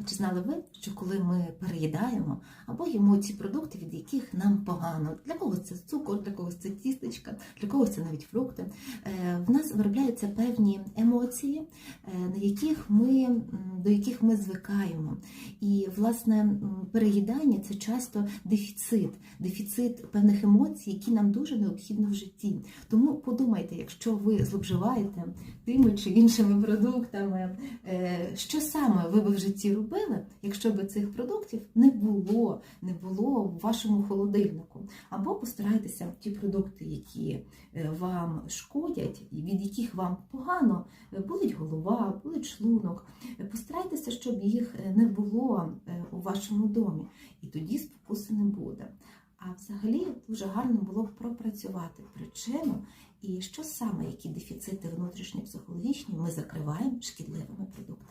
А чи знали ви, що коли ми переїдаємо або їмо ці продукти, від яких нам погано, для когось це цукор, для когось це тістечка, для когось це навіть фрукти, е, в нас виробляються певні емоції, е, на яких ми, до яких ми звикаємо. І, власне, переїдання це часто дефіцит, дефіцит певних емоцій, які нам дуже необхідно в житті. Тому подумайте, якщо ви зловживаєте тими чи іншими продуктами, е, що саме ви би в житті робили, якщо б цих продуктів не було, не було в вашому холодильнику. Або постарайтеся ті продукти, які е, вам шкодять, від яких вам погано, е, болить голова, болить шлунок. Постарайтеся, щоб їх е, не було е, у вашому домі, і тоді спокуси не буде. А взагалі дуже гарно було б пропрацювати причину і що саме, які дефіцити внутрішньопсихологічні ми закриваємо шкідливими продуктами.